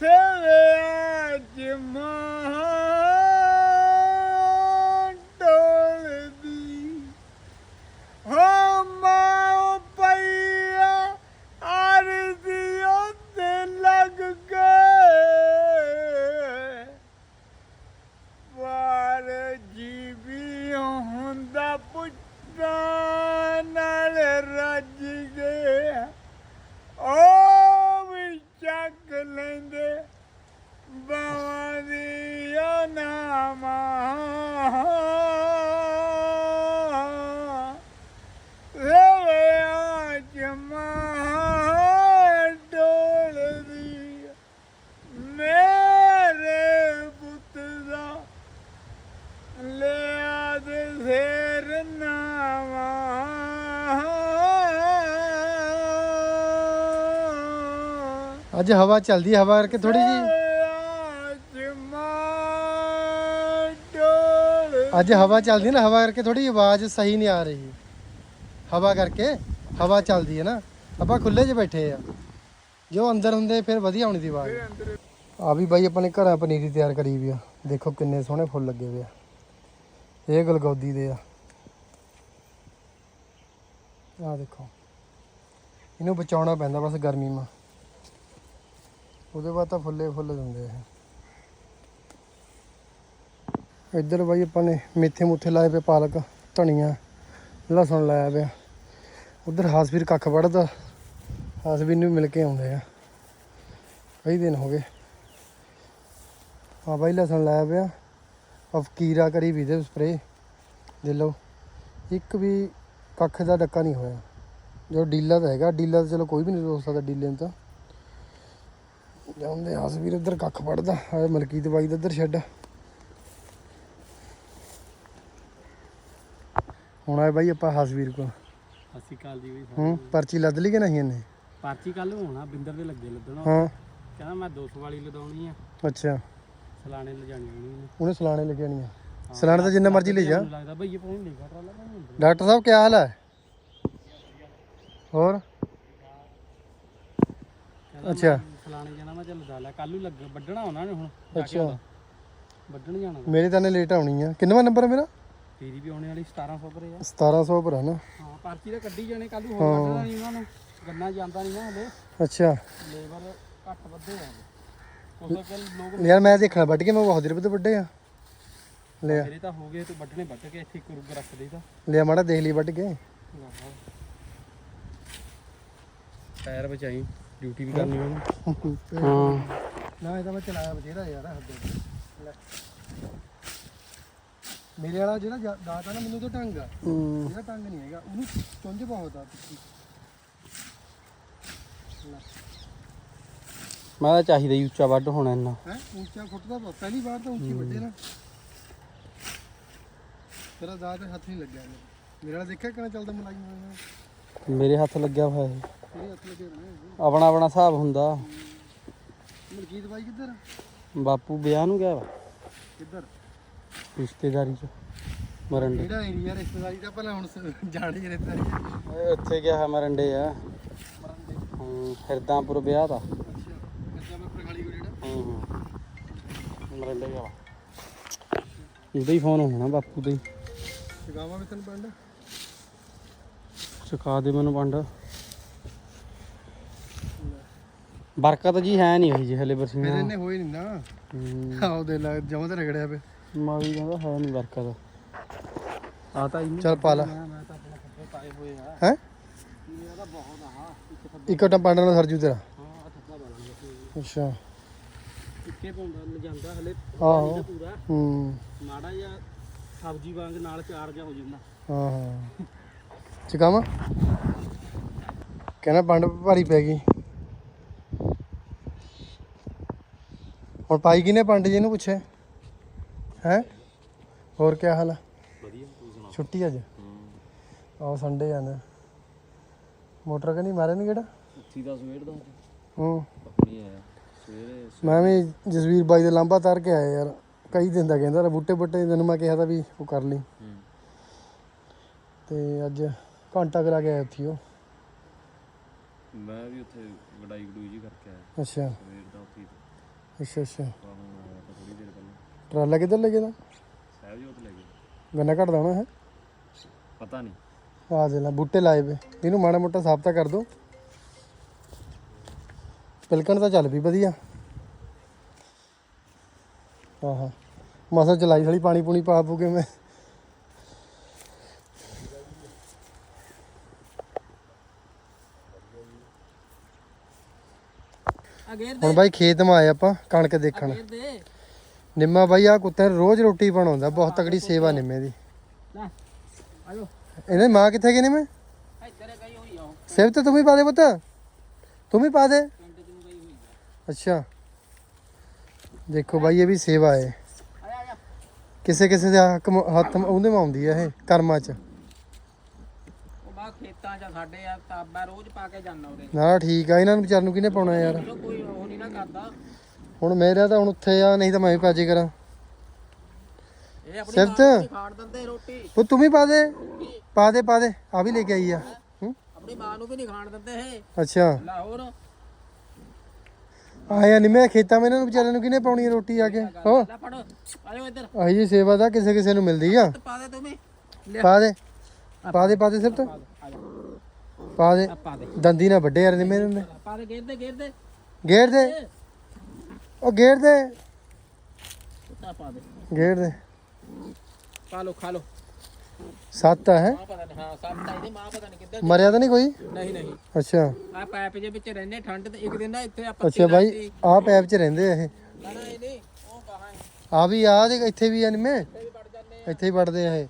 ਸੇਵੇ ਜਮਾ ਡੋਲਦੀ ਹੋ ਮਾਂ ਪਈਆ ਅਰਜ਼ੀਆਂ ਤੇ ਲੱਗ ਗਏ ਵਾਰ ਜੀਵੀ ਹੁੰਦਾ ਪੁੱਤਾਂ ਨਾਲ ਰੱਜ ਗਿਆ ਉਹ ਵੀ ਚੱਕ ਲੈਂਦੇ ਬਾਵਾਂ ਦੀਆਂ ਨਾਮਾਂ ਰਵੇ ਜਮਾ ਡੋਲਦੀ ਮੇਰੇ ਪੁੱਤ ਦਾ ਲਿਆ ਦੇ ਫੇਰ ਨਾਵਾ ਅੱਜ ਹਵਾ ਚੱਲਦੀ ਹਵਾ ਕਰਕੇ ਥੋੜੀ ਜੀ ਅੱਜ ਹਵਾ ਚੱਲਦੀ ਨਾ, ਹਵਾ ਕਰਕੇ ਥੋੜੀ ਆਵਾਜ਼ ਸਹੀ ਨਹੀਂ ਆ ਰਹੀ। ਹਵਾ ਕਰਕੇ ਹਵਾ ਚੱਲਦੀ ਹੈ ਨਾ। ਆਪਾਂ ਖੁੱਲੇ 'ਚ ਬੈਠੇ ਆ। ਜੋ ਅੰਦਰ ਹੁੰਦੇ ਫਿਰ ਵਧੀਆ ਆਉਣੀ ਦੀ ਆਵਾਜ਼। ਆ ਵੀ ਬਾਈ, ਆਪਾਂ ਨੇ ਘਰਾਂ ਪਨੀਰੀ ਤਿਆਰ ਕਰੀ ਵੀ ਆ। ਦੇਖੋ ਕਿੰਨੇ ਸੋਹਣੇ ਫੁੱਲ ਲੱਗੇ ਹੋਏ ਆ। ਇਹ ਗਲਗੌਦੀ ਦੇ ਆ। ਆ ਦੇਖੋ। ਇਹਨੂੰ ਬਚਾਉਣਾ ਪੈਂਦਾ ਬਸ ਗਰਮੀ ਮਾ। ਉਹਦੇ ਬਾਅਦ ਤਾਂ ਫੁੱਲੇ ਫੁੱਲ ਦਿੰਦੇ ਇਹ। ਇੱਧਰ ਬਾਈ ਆਪਾਂ ਨੇ ਮੇਥੇ ਮੁੱਥੇ ਲਾਏ ਪਏ ਪਾਲਕ, ਧਨੀਆ, ਲਸਣ ਲਾਇਆ ਪਿਆ। ਉਧਰ ਹਾਸਵੀਰ ਕੱਖ ਵੜਦਾ ਹਾਸਵੀਰ ਨੂੰ ਮਿਲ ਕੇ ਆਉਂਦੇ ਆ। ਕਈ ਦਿਨ ਹੋ ਗਏ। ਆ ਬਾਈ ਲਸਣ ਲਾਇਆ ਪਿਆ। ਅਫਕੀਰਾ ਕਰੀ ਵੀ ਦੇ ਸਪਰੇ ਦੇ ਲਓ। ਇੱਕ ਵੀ ਕੱਖ ਦਾ ਡੱਕਾ ਨਹੀਂ ਹੋਇਆ। ਜੋ ਡੀਲਾ ਤਾਂ ਹੈਗਾ, ਡੀਲਾ ਤਾਂ ਚਲੋ ਕੋਈ ਵੀ ਨਹੀਂ ਰੋਕ ਸਕਦਾ ਡੀਲੇ ਨੂੰ ਤਾਂ। ਜਾਂਦੇ ਹਸਵੀਰ ਉਧਰ ਕੱਖ ਪੜਦਾ ਆ ਮਲਕੀਤ ਬਾਈ ਦਾ ਉਧਰ ਛੱਡ ਹੁਣ ਆਏ ਬਾਈ ਆਪਾਂ ਹਸਵੀਰ ਕੋਲ। ਅਸੀਂ ਕਾਲ ਦੀ ਵੀ ਹੂੰ ਪਰਚੀ ਲੱਦ ਲਈ ਕਿ ਨਹੀਂ ਇਹਨੇ? ਪਰਚੀ ਕੱਲ ਹੋਣਾ ਬਿੰਦਰ ਦੇ ਲੱਗੇ ਲੱਦਣਾ। ਹਾਂ। ਕਹਿੰਦਾ ਮੈਂ 200 ਵਾਲੀ ਲਦਾਉਣੀ ਆ। ਅੱਛਾ। ਸਲਾਣੇ ਲਿਜਾਣੀ ਹੋਣੀ ਉਹਨੇ। ਸਲਾਣੇ ਲੱਗਣੀ ਆ। ਸਲਾਣੇ ਤਾਂ ਜਿੰਨਾ ਮਰਜ਼ੀ ਲੈ ਜਾ। ਲੱਗਦਾ ਭਈ ਇਹ ਪਹੁੰਚ ਨਹੀਂ ਲੱਗਾ ਨਹੀਂ। ਡਾਕਟਰ ਸਾਹਿਬ ਕੀ ਹਾਲ ਹੈ ਹੋਰ? ਅੱਛਾ। ਸਲਾਣੇ ਜਾਣਾ ਮੈਂ ਚੱਲ ਲਦਾ ਲਿਆ ਕੱਲ ਨੂੰ ਲੱਗ ਵੱਢਣਾ ਉਹਨਾਂ ਨੇ ਹੁਣ ਅੱਛਾ। ਵੱਢਣ ਜਾਣਾ ਮੇਰੇ ਤਾਂ ਨੇ ਲੇਟ ਆਉਣੀ ਆ। ਕਿੰਨਵਾ ਨੰਬਰ ਹੈ ਮੇਰਾ? ਤੇਰੀ ਵੀ ਆਉਣੇ ਵਾਲੀ 1700 ਪਰ ਆ। 1700 ਪਰ ਹੈ ਨਾ। ਹਾਂ ਪਰਚੀ ਤਾਂ ਕੱਢੀ ਜਾਣੇ ਕੱਲ ਨੂੰ ਹੋਰ ਵੱਢਣਾ ਨਹੀਂ ਉਹਨਾਂ ਨੂੰ। ਗੰਨਾ ਜਾਂਦਾ ਨਹੀਂ ਨਾ ਹਲੇ। ਅੱਛਾ। ਲੇਬਰ ਘੱਟ ਵੱਧੇ ਆ ਉਸ ਕੱਲ ਲੋਕ ਯਾਰ ਮੈਂ ਦੇਖਣਾ ਵੱਢ ਕੇ ਮੈਂ ਬਹੁਤ ਦੇਰ ਤੋਂ ਵੱਡੇ ਆ। ਲਿਆ। ਮੇਰੇ ਤਾਂ ਹੋ ਗਏ ਤੂੰ ਵੱਢਣੇ ਵੱਢ ਕੇ ਇੱਥੇ ਕੁਰਗ ਰੱਖ ਦੇ ਤਾਂ। ਲਿਆ ਮਾੜਾ ਦੇਖ ਲਈ ਵੱਢ ਕੇ। ਟਾਇਰ ਬਚਾਈ। ਡਿਊਟੀ ਵੀ ਕਰਨੀ ਉਹਨੂੰ। ਹਾਂ। ਹਾਂ ਨਾ ਇਹ ਤਾਂ ਮੈਂ ਚਲਾਇਆ ਬਥੇਰਾ ਯਾਰ ਹੱਦ ਲੈ। ਮੇਰੇ ਵਾਲਾ ਜਿਹੜਾ ਜਾ- ਦਾਤ ਆ ਨਾ ਮੈਨੂੰ ਤਾਂ ਢੰਗ ਆ। ਜਿਹੜਾ ਢੰਗ ਨਹੀਂ ਹੈਗਾ। ਉਹਨੂੰ ਚੁੰਝ ਬਹੁਤ ਆ ਪਿੱਛੇ ਮੈਂ ਤਾਂ ਚਾਹੀਦਾ ਹੀ ਉੱਚਾ ਵੱਢ ਹੋਣਾ ਇੰਨਾ। ਹੈ? ਉੱਚਾ ਫੁੱਟਦਾ ਬਹੁਤ। ਪਹਿਲੀ ਵਾਰ ਤਾਂ ਉੱਚੀ ਵੱਡੇ ਨਾ। ਤੇਰਾ ਦਾਤ ਹੱਥ ਨਹੀਂ ਲੱਗਿਆ ਇਹਨੂੰ। ਮੇਰੇ ਵਾਲਾ ਦੇਖਿਆ ਕਿਵੇਂ ਚੱਲਦਾ ਮਲਾਈ ਹੋਇਆ ਮੇਰੇ ਹੱਥ ਲੱਗਿਆ ਹੋਇਆ ਇਹ। ਤੇਰੇ ਹੱਥ ਲੱਗੇ ਹੋਣੇ ਆਪਣਾ ਆਪਣਾ ਹਿਸਾਬ ਹੁੰਦਾ। ਮਲਕੀਤ ਬਾਈ ਕਿੱਧਰ? ਬਾਪੂ ਵਿਆਹ ਨੂੰ ਗਿਆ ਵਾ। ਕਿੱਧਰ? ਰਿਸ਼ਤੇਦਾਰੀ ਚ ਮਰੰਡੇ ਕਿਹੜਾ ਏਰੀਆ ਰਿਸ਼ਤੇਦਾਰੀ ਦਾ? ਪਹਿਲਾਂ ਹੁਣ ਸ- ਜਾਣੀ ਰਿਸ਼ਤੇਦਾਰੀ ਓਏ ਉੱਥੇ ਗਿਆ ਹੈ ਮਰੰਡੇ ਆ। ਮਰਨ ਦੇ ਹੂੰ ਹਿਰਦਾਂਪੁਰ ਵਿਆਹ ਦਾ। ਅੱਛਾ ਅੱਛਾ ਮੈਂ ਪ੍ਰਖਾਲੀ ਕੋ ਜਿਹੜਾ ਹੂੰ ਹੂੰ। ਮਰੰਡੇ ਗਿਆ ਵਾ। ਇਹਦਾ ਹੀ ਫੋਨ ਹੋਣਾ ਬਾਪੂ ਦੇ ਚਗਾਵਾ ਵੀ ਤੈਨੂੰ ਪੰਡ? ਚੁਕਾ ਦੇ ਮੈਨੂੰ ਵੰਡ। ਬਰਕਤ ਜੀ ਹੈ ਨਹੀਂ ਹੋਈ ਜੀ ਹਲੇ ਫਿਰ ਬਰਸੀਆਂ। ਇਹਨੇ ਹੋਈ ਨਹੀਂ ਨਾ ਹੂੰ। ਆਹ ਦੇ ਲੈ ਜਮਾਂ ਤੇ ਰਗੜਿਆ ਪਿਆ। ਮਾਵੀ ਕਹਿੰਦਾ ਹੈ ਨਹੀਂ ਬਰਕਤ। ਆ ਤਾਂ ਇੰਨੀ ਚੱਲ ਪਾ ਲਾ। ਮੈਂ ਤਾਂ ਆਪਣਾ ਕੱਪੜੇ ਪਾਏ ਹੋਏ ਆ। ਹੈ? ਮੇਰਾ ਤਾਂ ਬਹੁਤ ਆ ਹਾਂ ਇੱਕ ਟੰ ਪੰਡ ਨਾਲ ਸਰਜੂ ਤੇਰਾ। ਅੱਛਾ। ਇੱਕੇ ਪਾਉਂਦਾ ਲਿਜਾਂਦਾ ਹਲੇ। ਆਹੋ। ਪੂਰਾ। ਹੂੰ। ਮਾੜਾ ਜਿਹਾ ਸਬਜ਼ੀ ਵਾਂਗ ਨਾਲ ਚਾਰ ਜਿਹਾ ਹੋ ਜਾਂਦਾ। ਹਾਂ ਹਾਂ। ਚਕਾਵਾ ਕਹਿੰਦਾ ਪੰਡ ਭਾਰੀ ਪੈ ਗਈ। ਹੁਣ ਪਾਈ ਕਿਨੇ ਪੰਡ ਜੀ ਨੂੰ ਪੁੱਛੇ ਹੈ? ਹੋਰ ਕੀ ਹਾਲ ਆ? ਵਧੀਆ ਤੂੰ ਸੁਣਾ? ਛੁੱਟੀ ਅੱਜ? ਆਹ ਸੰਡੇ ਆ ਨਾ ਮੋਟਰ ਕਨੀ ਮਾਰੇ ਕਿਹੜਾ ਦਾ ਹੂੰ। ਨਹੀਂ ਆਇਆ। ਸਵੇਰੇ ਮੈਂ ਵੀ ਜਸਵੀਰ ਬਾਈ ਦੇ ਲਾਂਬਾ ਤਾਰ ਕੇ ਆਇਆ ਯਾਰ। ਕਈ ਦਿਨ ਦਾ ਕਹਿੰਦਾ ਬੂਟੇ ਬੂਟੇ ਤੈਨੂੰ ਮੈਂ ਕਿਹਾ ਤਾਂ ਵੀ ਉਹ ਕਰ ਲਈ। ਤੇ ਅੱਜ ਘੰਟਾ ਕਰਾ ਕੇ ਆਇਆ ਉੱਥੇ ਉਹ। ਮੈਂ ਵੀ ਉੱਥੇ ਗੜਾਈ ਗੜੂਈ ਜੀ ਕਰਕੇ ਆਇਆ। ਅੱਛਾ। ਸਵੇਰ ਦਾ ਉੱਥੇ ਅੱਛਾ ਅੱਛਾ। ਥੋੜੀ ਦੇਰ ਪਹਿਲਾਂ। ਟਰਾਲਾ ਕਿੱਧਰ ਲੈ ਗਿਆ ਦਾ ਸਾਹਿਬ ਜੋਤ ਲੈ ਗਏ ਗੰਨਾ ਘਟਦਾ ਹੋਣਾ ਹੈ? ਪਤਾ ਨਹੀਂ। ਆ ਦੇ ਲੈ ਬੂਟੇ ਲਾਏ ਵੇ। ਇਹਨੂੰ ਮਾੜਾ ਮੋਟਾ ਸਾਫ਼ ਤਾਂ ਕਰ ਦੋ। ਪਿਲਕਣ ਤਾਂ ਚੱਲ ਵੀ ਵਧੀਆ। ਆਹਾ। ਮਸਾ ਚਲਾਈ ਸਾਲੀ ਪਾਣੀ ਪੂਣੀ ਪਾ ਪੂ ਕੇ ਮੈਂ। ਅਗੇਰ ਹੁਣ ਬਾਈ ਖੇਤ ਮਾ ਆਏ ਆਪਾਂ ਕਣਕ ਦੇਖਣ। ਦੇ। ਨਿੰਮਾ ਬਾਈ ਆ ਕੁੱਤੇ ਨੂੰ ਰੋਜ਼ ਰੋਟੀ ਬਣਾਉਂਦਾ ਬਹੁਤ ਤਕੜੀ ਸੇਵਾ ਨਿੰਮੇ ਦੀ। ਲੈ ਆਜੋ। ਇਹਨੇ ਮਾਂ ਕਿੱਥੇ ਗਈ ਨਿੰਮੇ? ਇੱਧਰ ਗਈ ਹੋਈ ਆ ਉਹ। ਸਿਰ ਤੇ ਤੂੰ ਵੀ ਪਾ ਦੇ ਪੁੱਤ। ਤੂੰ ਵੀ ਪਾ ਦੇ। ਆ। ਅੱਛਾ। ਦੇਖੋ ਬਾਈ ਇਹ ਵੀ ਸੇਵਾ ਹੈ। ਕਿਸੇ ਕਿਸੇ ਦੇ ਹੱਥ ਉਹਦੇ ਮਾ ਆਉਂਦੀ ਹੈ ਇਹ ਕਰਮਾਂ 'ਚ। ਖੇਤਾਂ 'ਚ ਸਾਡੇ ਆ ਤਾਂ ਮੈਂ ਰੋਜ਼ ਪਾ ਕੇ ਜਾਂਦਾ ਉਹਦੇ ਨਾ ਠੀਕ ਆ ਇਹਨਾਂ ਨੂੰ ਵਿਚਾਰ ਨੂੰ ਕਿਹਨੇ ਪਾਉਣਾ ਯਾਰ? ਚਲੋ ਕੋਈ ਉਹ ਨਹੀਂ ਨਾ ਕਰਦਾ। ਹੁਣ ਮੇਰਾ ਤਾਂ ਹੁਣ ਉੱਥੇ ਆ ਨਹੀਂ ਤਾਂ ਮੈਂ ਵੀ ਪਾਜੇ ਕਰਾਂ। ਇਹ ਆਪਣੀ ਸਿਫਤ। ਮਾਂ ਨੂੰ ਖਾਣ ਦਿੰਦੇ ਰੋਟੀ। ਉਹ ਤੂੰ ਵੀ ਪਾ ਦੇ। ਪਾ ਦੇ ਪਾ ਦੇ ਆ ਵੀ ਲੈ ਕੇ ਆਈ ਆ। ਹੂੰ? ਆਪਣੀ ਮਾਂ ਨੂੰ ਵੀ ਨਹੀਂ ਖਾਣ ਦਿੰਦੇ ਇਹ। ਅੱਛਾ। ਲਾਹੌਰ ਆਇਆ ਨਹੀਂ ਮੈਂ ਖੇਤਾਂ ਮੈਂ ਇਹਨਾਂ ਨੂੰ ਵਿਚਾਰਿਆਂ ਨੂੰ ਕਿਹਨੇ ਪਾਉਣੀ ਆ ਰੋਟੀ ਆ ਕੇ? ਹੋ ਲੈ ਫੜੋ ਆਜੋ ਇੱਧਰ। ਆਹੀ ਜੀ ਸੇਵਾ ਦਾ ਕਿਸੇ ਕਿਸੇ ਨੂੰ ਮਿਲਦੀ ਆ। ਤੇ ਪਾ ਦੇ ਤੂੰ ਵੀ। ਪਾ ਦੇ। ਪਾ ਦੇ ਪਾ ਦੇ ਸਿਫਤ। ਆਜਾ ਪਾ ਦੇ। ਆ ਪਾ ਦੇ। ਦੰਦੀ ਨਾ ਵੱਡੇ ਯਾਰ ਨਿੰਮੇ ਨੇ। ਪਾ ਦੇ ਗੇਰ ਦੇ ਗੇਰ ਦੇ। ਗੇੜ ਦੇ। ਉਹ ਗੇੜ ਦੇ। ਆ ਪਾ ਦੇ। ਗੇੜ ਦੇ। ਪਾ ਲੋ ਖਾ ਲੋ ਸੱਤ ਆ ਹੈ? ਮਾਂ ਪਤਾ ਨਹੀਂ ਹਾਂ ਸਭ ਤਾਂ ਇਹਦੀ ਮਾਂ ਪਤਾ ਨਹੀਂ ਕਿੱਧਰ ਮਰਿਆ ਤਾਂ ਨਹੀਂ ਕੋਈ? ਨਹੀਂ ਨਹੀਂ। ਅੱਛਾ। ਆ ਪੈਪ ਜੇ ਵਿੱਚ ਰਹਿੰਦੇ ਠੰਡ ਤੇ ਇੱਕ ਦਿਨ ਨਾ ਇੱਥੇ ਆਪਾਂ ਅੱਛਾ ਬਾਈ ਆਹ ਪੈਪ 'ਚ ਰਹਿੰਦੇ ਆ ਇਹ। ਆ ਵੀ ਆ ਦੇਖ ਇੱਥੇ ਵੀ ਆ ਨਿੰਮੇ। ਇੱਥੇ ਹੀ ਵੜਦੇ ਆ ਇਹ।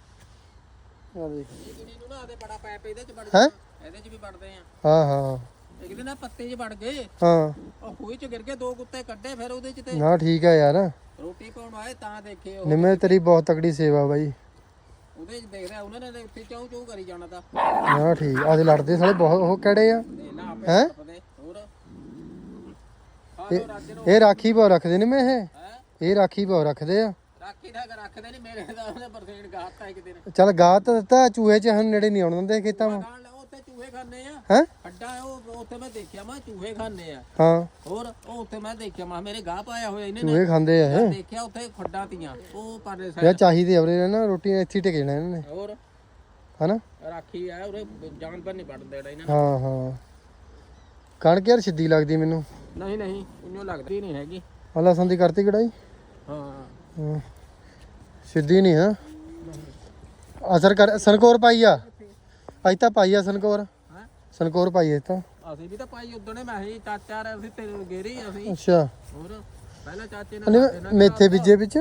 ਆ ਦੇਖ। ਜਿਹੜੀ ਨੂੰ ਨਾ ਆਦੇ ਬੜਾ ਪੈਪ ਇਹਦੇ ਚ ਵੜ ਹੈ? ਇਹਦੇ ਚ ਵੀ ਵੜਦੇ ਆ। ਹਾਂ ਹਾਂ। ਇੱਕ ਦਿਨ ਨਾ ਪੱਤੇ 'ਚ ਵੜ ਗਏ। ਹਾਂ। ਉਹ ਖੂਹੀ 'ਚ ਗਿਰ ਕੇ ਦੋ ਕੁੱਤੇ ਕੱਢੇ ਫਿਰ ਉਹਦੇ 'ਚ ਤੇ ਨਾ ਠੀਕ ਆ ਯਾਰ। ਰੋਟੀ ਪਾਉਣ ਆਏ ਤਾਂ ਦੇਖੇ ਉਹ। ਨਿੰਮੇ ਤੇਰੀ ਬਹੁਤ ਤਕੜੀ ਸੇਵਾ ਬਾਈ। ਉਹਦੇ 'ਚ ਦੇਖ ਰਿਹਾ ਉਹਨਾਂ ਨੇ ਉੱਥੇ ਚਾਉ ਚਾਉ ਕਰੀ ਜਾਣਾ ਤਾਂ। ਨਾ ਠੀਕ। ਆ ਤੇ ਲੜਦੇ ਸਾਲੇ ਬਹੁਤ ਉਹ ਕਿਹੜੇ ਆ? ਤੇ ਨਾ ਆਪੇ ਹੈਂ? ਪਤੇ ਹੋਰ? ਹਾਂ ਲੋ ਰਾਜੇ ਨੂੰ। ਇਹ ਰਾਖੀ ਬਹੁਤ ਰੱਖਦੇ ਨੇ ਮੈਂ ਇਹ? ਹੈ? ਇਹ ਰਾਖੀ ਬਹੁਤ ਰੱਖਦੇ ਆ? ਰਾਖੀ ਦਾ ਰੱਖਦੇ ਨਹੀਂ ਮੇਰੇ ਦਾ ਉਹਨੇ ਪਰਸੈਂਟ ਗਾਤਾ ਇੱਕ ਦਿਨ। ਚੱਲ ਗਾ ਤਾਂ ਦਿੱਤਾ ਚੂਹੇ ਚ ਹਨ ਨੇੜੇ ਨਹੀਂ ਆਉਣ ਦਿੰਦੇ ਖੇਤਾਂ ਨਾਲ ਉਹ ਉੱਥੇ ਚੂਹੇ ਖਾਣੇ ਆ। ਹੈ? ਅੱਡਾ ਹੈ ਉਹ ਉੱਥੇ ਮੈਂ ਦੇਖਿਆ ਮੈਂ ਚੂਹੇ ਖਾਣੇ ਆ। ਹਾਂ। ਹੋਰ ਉਹ ਉੱਥੇ ਮੈਂ ਦੇਖਿਆ ਮੈਂ ਮੇਰੇ ਗਾਹ ਪਾਇਆ ਹੋਇਆ ਇਹਨੇ ਨੇ। ਚੂਹੇ ਖਾਂਦੇ ਆ ਇਹ ਦੇਖਿਆ ਉੱਥੇ ਖੱਡਾਂ ਤੀਆਂ ਉਹ ਪਰਲੇ ਯਾਰ ਸਾਈਡ ਚਾਹੀਦੇ ਅਵਰੇ ਨਾ ਰੋਟੀਆਂ ਇੱਥੇ ਹੀ ਟਿਕ ਜਾਣਾ ਇਹਨਾਂ। ਨੇ ਹੋਰ? ਹਨਾ? ਰਾਖੀ ਆ ਉਰੇ ਜਾਨਵਰ ਨਹੀਂ ਵੜਦੇ ਜਿਹੜਾ ਇਹਨਾਂ ਹਾਂ ਹਾਂ। ਕਣਕ ਯਾਰ ਸਿੱਧੀ ਲੱਗਦੀ ਮੈਨੂੰ। ਨਹੀਂ ਨਹੀਂ ਉਹਨੂੰ ਲੱਗਦੀ ਨਹੀਂ ਹੈਗੀ। ਆਹ ਲਸਣ ਦੀ ਕਰਤੀ ਕਢਾਈ? ਹਾਂ। ਹਾਂ। ਸਿੱਧੀ ਨਹੀਂ ਹਾਂ। ਅਸਰ ਕਰ ਸਨਕੋਰ ਪਾਈ ਆ? ਅੱਜ ਤਾਂ ਪਾਈ ਆ ਸਨਕੋਰ ਹਾਂ? ਸਨਕੋਰ ਪਾਈ ਐ ਤਾਂ। ਅਸੀਂ ਵੀ ਤਾਂ ਪਾਈ ਉਦੋਂ ਨੇ ਮੈਂ ਹੀ ਚਾਚਾ ਰ ਅਸੀਂ ਤੇਰੇ ਗੇਰੀ ਅਸੀਂ। ਅੱਛਾ। ਹੋਰ ਪਹਿਲਾਂ ਚਾਚੇ ਨਾਲ ਮੇਥੇ ਬੀਜੇ ਵਿੱਚ?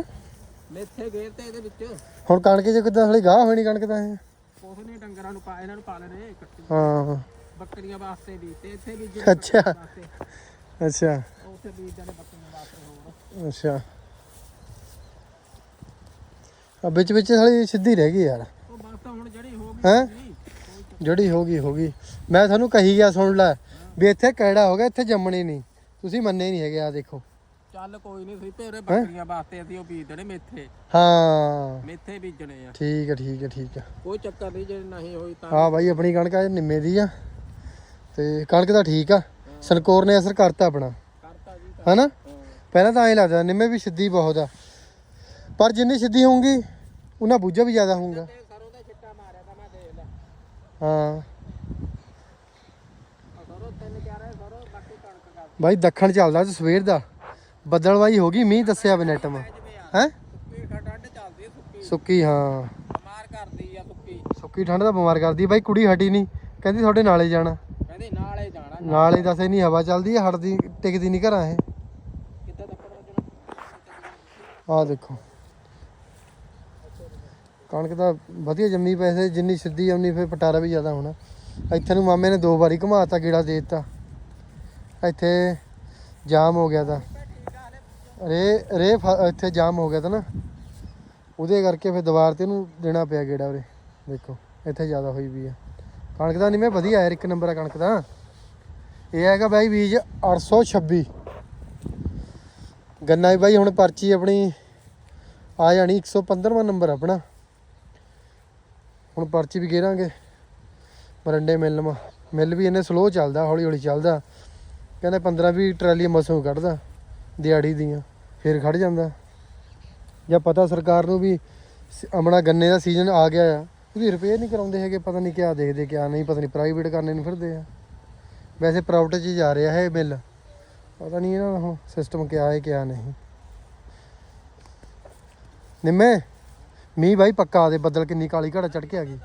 ਮੇਥੇ ਗੇਰ ਤੇ ਇਹਦੇ ਵਿੱਚ। ਹੁਣ ਕਣਕ ਚ ਕਿਦਾਂ ਹਲੇ ਗਾਹ ਹੋਣੀ ਕਣਕ ਤਾਂ ਇਹ? ਕੁਛ ਨਹੀਂ ਡੰਗਰਾਂ ਨੂੰ ਪਾ ਇਹਨਾਂ ਨੂੰ ਪਾ ਲੈਣੇ ਕੱਟੀ। ਹਾਂ। ਬੱਕਰੀਆਂ ਵਾਸਤੇ ਵੀ ਤੇ ਇੱਥੇ ਵੀ ਅੱਛਾ। ਵਾਸਤੇ। ਅੱਛਾ। ਉਹ ਉੱਥੇ ਬੀਜ ਜਾਣੇ ਬੱਕਰੀਆਂ ਵਾਸਤੇ ਹੋਰ। ਅੱਛਾ। ਆ ਵਿੱਚ ਵਿੱਚ ਹਲੇ ਸਿੱਧੀ ਰਹਿ ਗਈ ਯਾਰ। ਉਹ ਬਸ ਤਾਂ ਹੁਣ ਜਿਹੜੀ ਹੋ ਹੈਂ? ਗਈ ਜਿਹੜੀ ਹੋ ਗਈ ਹੋ ਗਈ ਮੈਂ ਤੁਹਾਨੂੰ ਕਹੀ ਗਿਆ ਸੁਣ ਲੈ। ਵੀ ਇੱਥੇ ਕਿਹੜਾ ਹੋ ਗਿਆ ਇੱਥੇ ਜੰਮਣੀ ਨਹੀਂ। ਤੁਸੀਂ ਮੰਨੇ ਨਹੀਂ ਹੈਗੇ ਆ ਦੇਖੋ। ਚੱਲ ਕੋਈ ਨਹੀਂ ਸੀ ਤੇਰੇ ਬੱਕਰੀਆਂ ਵਾਸਤੇ ਅਸੀਂ ਉਹ ਬੀਜ ਦੇਣੇ ਮੇਥੇ। ਹਾਂ। ਮੇਥੇ ਬੀਜਣੇ ਆ। ਠੀਕ ਹੈ ਠੀਕ ਹੈ ਠੀਕ ਹੈ ਕੋਈ ਚੱਕਰ ਨਹੀਂ ਜੇ ਨਹੀਂ ਹੋਈ ਤਾਂ ਹਾਂ ਬਾਈ ਆਪਣੀ ਕਣਕ ਆ ਨਿੰਮੇ ਦੀ ਆ। ਤੇ ਕਣਕ ਤਾਂ ਠੀਕ ਆ। ਸਨਕੋਰ ਨੇ ਅਸਰ ਕਰਤਾ ਆਪਣਾ। ਕਰਤਾ ਜੀ ਹਨਾ? ਪਹਿਲਾਂ ਤਾਂ ਐਂ ਲੱਗਦਾ ਨਿੰਮੇ ਵੀ ਸਿੱਧੀ ਬਹੁਤ ਆ। ਪਰ ਜਿੰਨੀ ਸਿੱਧੀ ਹੋਊਗੀ ਉਹਨਾਂ ਬੂਝਾ ਵੀ ਜ਼ਿਆਦਾ ਹੋਊਗਾ ਤੇ ਸਰੋਂ ਦਾ ਛਿੱਟਾ ਮਾਰਿਆ ਤਾਂ ਮੈਂ ਦੇਖ ਲਿਆ ਹਾਂ। ਬਾਈ ਦੱਖਣ ਚੱਲਦਾ ਅੱਜ ਸਵੇਰ ਦਾ। ਬੱਦਲਵਾਈ ਹੋ ਗਈ ਮੀਂਹ ਦੱਸਿਆ ਵੇ ਨੈਟ ਮਾ। ਆ ਹੈ? ਸੁੱਕੀ ਠੰਡ ਚੱਲਦੀ ਹੈ ਸੁੱਕੀ। ਸੁੱਕੀ ਹਾਂ। ਬਿਮਾਰ ਕਰਦੀ ਆ ਸੁੱਕੀ। ਸੁੱਕੀ ਠੰਡ ਦਾ ਬਿਮਾਰ ਕਰਦੀ ਬਾਈ ਕੁੜੀ ਹਟੀ ਨਹੀਂ ਕਹਿੰਦੀ ਤੁਹਾਡੇ ਨਾਲੇ ਜਾਣਾ। ਕਹਿੰਦੇ ਨਾਲੇ ਜਾਣਾ ਨਾਲੇ। ਦੱਸੇ ਨਹੀਂ ਹਵਾ ਚੱਲਦੀ ਆ ਹਟਦੀ ਟਿਕਦੀ ਨਹੀਂ ਘਰਾਂ ਇਹ। ਕਿੱਦਾਂ ਵੱਜਣਾ? ਆਹ ਦੇਖੋ। ਕਣਕ ਤਾਂ ਵਧੀਆ ਜੰਮੀ ਪੈਸੇ, ਜਿੰਨੀ ਸਿੱਧੀ ਆਉਣੀ ਫਿਰ ਪਟਾਰਾ ਵੀ ਜ਼ਿਆਦਾ ਹੋਣਾ। ਇੱਥੇ ਨੂੰ ਮਾਮੇ ਨੇ ਦੋ ਵਾਰੀ ਘੁਮਾਤਾ, ਗੇੜਾ ਦੇ ਦਿੱਤਾ। ਇੱਥੇ ਜਾਮ ਹੋ ਗਿਆ ਤਾਂ। ਰੇ ਰੇ ਫ- ਇੱਥੇ ਜਾਮ ਹੋ ਗਿਆ ਤਾਂ ਨਾ। ਉਹਦੇ ਕਰਕੇ ਫਿਰ ਦੀਵਾਰ ਤੇ ਇਹਨੂੰ ਦੇਣਾ ਪਿਆ ਗੇੜਾ ਉਰੇ। ਦੇਖੋ, ਇੱਥੇ ਜ਼ਿਆਦਾ ਹੋਈ ਵੀ ਆ। ਕਣਕ ਦਾ ਨਹੀਂ ਮੈਂ ਵਧੀਆ ਯਾਰ ਇੱਕ ਨੰਬਰ ਆ ਕਣਕ ਦਾ ਇਹ ਹੈਗਾ ਬਾਈ ਬੀਜ 826 ਗੰਨਾ ਵੀ ਬਾਈ ਹੁਣ ਪਰਚੀ ਆਪਣੀ ਆ ਜਾਣੀ 115ਵਾਂ ਨੰਬਰ ਆਪਣਾ। ਹੁਣ ਪਰਚੀ ਵੀ ਘੇਰਾਂਗੇ ਮਰੰਡੇ ਮਿਲ ਮਾ ਮਿਲ ਵੀ ਇਹਨੇ ਸਲੋ ਚੱਲਦਾ ਹੌਲੀ ਹੌਲੀ ਚੱਲਦਾ। ਕਹਿੰਦੇ 15 20 ਟਰਾਲੀਆਂ ਮਸੋਂ ਕੱਢਦਾ, ਦਿਹਾੜੀ ਦੀਆਂ, ਫੇਰ ਖੜ ਜਾਂਦਾ। ਜਾਂ ਪਤਾ ਸਰਕਾਰ ਨੂੰ ਵੀ ਸ- ਆਪਣਾ ਗੰਨੇ ਦਾ ਸੀਜ਼ਨ ਆ ਗਿਆ ਆ। ਉਹਦੀ ਰਿਪੇਅਰ ਨਹੀਂ ਕਰਾਉਂਦੇ ਹੈਗੇ, ਪਤਾ ਨਹੀਂ ਕਿਆ ਦੇਖਦੇ, ਕਿਆ ਨਹੀਂ, ਪਤਾ ਨਹੀਂ ਪ੍ਰਾਈਵੇਟ ਕਰਨੇ ਨੂੰ ਫਿਰਦੇ ਆ। ਵੈਸੇ ਪ੍ਰਾਈਵੇਟ 'ਚ ਜਾ ਰਿਹਾ ਹੈ ਇਹ ਮਿਲ ਪਤਾ ਨਹੀਂ ਇਹਨਾਂ ਦਾ ਹੁਣ ਸਿਸਟਮ ਕਿਆ ਹੈ, ਕਿਆ ਨਹੀਂ। ਨਿੰਮੇ? ਮੀਂਹ ਬਾਈ ਪੱਕਾ ਦੇ ਬੱਦਲ ਕਿੰਨੀ ਕਾਲੀ ਘੜਾ ਚੜ ਕੇ ਆ ਗਈ।